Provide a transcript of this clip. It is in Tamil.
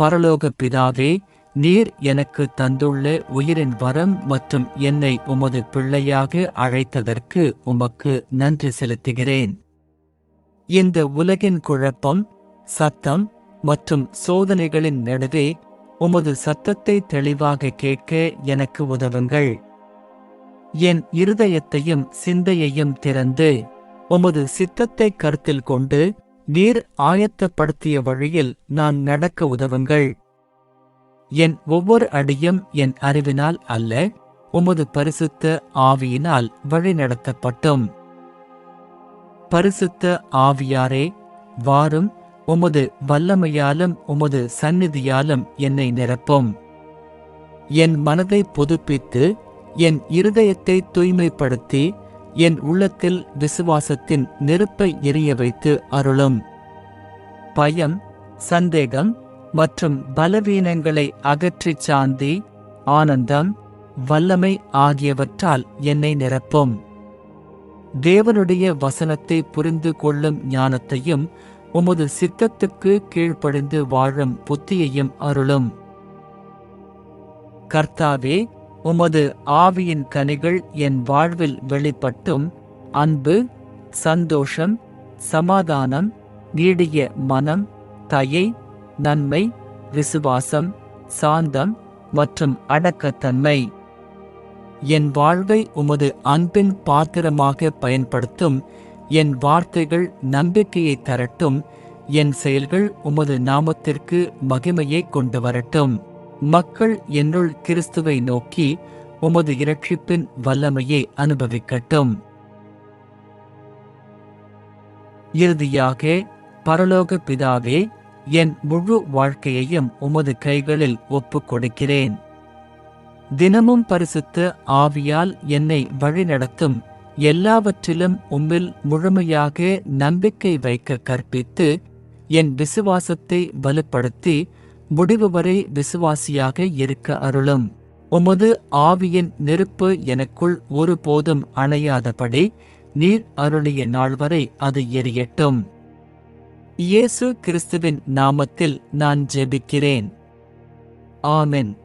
பரலோக பிதாவே நீர் எனக்கு தந்துள்ள உயிரின் வரம் மற்றும் என்னை உமது பிள்ளையாக அழைத்ததற்கு உமக்கு நன்றி செலுத்துகிறேன். இந்த உலகின் குழப்பம் சத்தம் மற்றும் சோதனைகளின் நடுவே உமது சத்தத்தை தெளிவாக கேட்க எனக்கு உதவுங்கள். என் இருதயத்தையும் சிந்தையையும் திறந்து உமது சித்தத்தை கருத்தில் கொண்டு நீர் ஆயத்தப்படுத்திய வழியில் நான் நடக்க உதவுங்கள். என் ஒவ்வொரு அடியும் என் அறிவினால் அல்ல உமது பரிசுத்த ஆவியினால் வழிநடத்தப்பட்டும். பரிசுத்த ஆவியாரே வாரும் உமது வல்லமையாலும் உமது சந்நிதியாலும் என்னை நிரப்பும். என் மனதை புதுப்பித்து என் இருதயத்தை தூய்மைப்படுத்தி என் உள்ளத்தில் விசுவாசத்தின் நெருப்பை எரிய வைத்து அருளும். பயம் சந்தேகம் மற்றும் பலவீனங்களை அகற்றிச் சாந்தி ஆனந்தம் வல்லமை ஆகியவற்றால் என்னை நிரப்பும். தேவனுடைய வசனத்தை புரிந்து கொள்ளும் ஞானத்தையும் உமது சித்தத்துக்கு கீழ்ப்படிந்து வாழும் புத்தியையும் அருளும். கர்த்தாவே உமது ஆவியின் கனிகள் என் வாழ்வில் வெளிப்பட்டும் அன்பு சந்தோஷம் சமாதானம் நீடிய மனம் தயை நன்மை விசுவாசம் சாந்தம் மற்றும் அடக்கத்தன்மை. என் வாழ்வை உமது அன்பின் பாத்திரமாக பயன்படுத்தும் என் வார்த்தைகள் நம்பிக்கையை தரட்டும் என் செயல்கள் உமது நாமத்திற்கு மகிமையை கொண்டு வரட்டும். மக்கள் என்னுள் கிறிஸ்துவை நோக்கி உமது இரட்சிப்பின் வல்லமையை அனுபவிக்கட்டும். இறுதியாக பரலோக பிதாவே என் முழு வாழ்க்கையையும் உமது கைகளில் ஒப்புக் கொடுக்கிறேன் தினமும் பரிசுத்த ஆவியால் என்னை வழிநடத்தும் எல்லாவற்றிலும் உம்மில் முழுமையாக நம்பிக்கை வைக்க கற்பித்து என் விசுவாசத்தை வலுப்படுத்தி முடிவு வரை விசுவாசியாக இருக்க அருளும். உமது ஆவியின் நெருப்பு எனக்குள் ஒருபோதும் அணையாதபடி நீர் அருளிய நாள் வரை அது எரியட்டும். இயேசு கிறிஸ்துவின் நாமத்தில் நான் ஜெபிக்கிறேன். ஆமென்.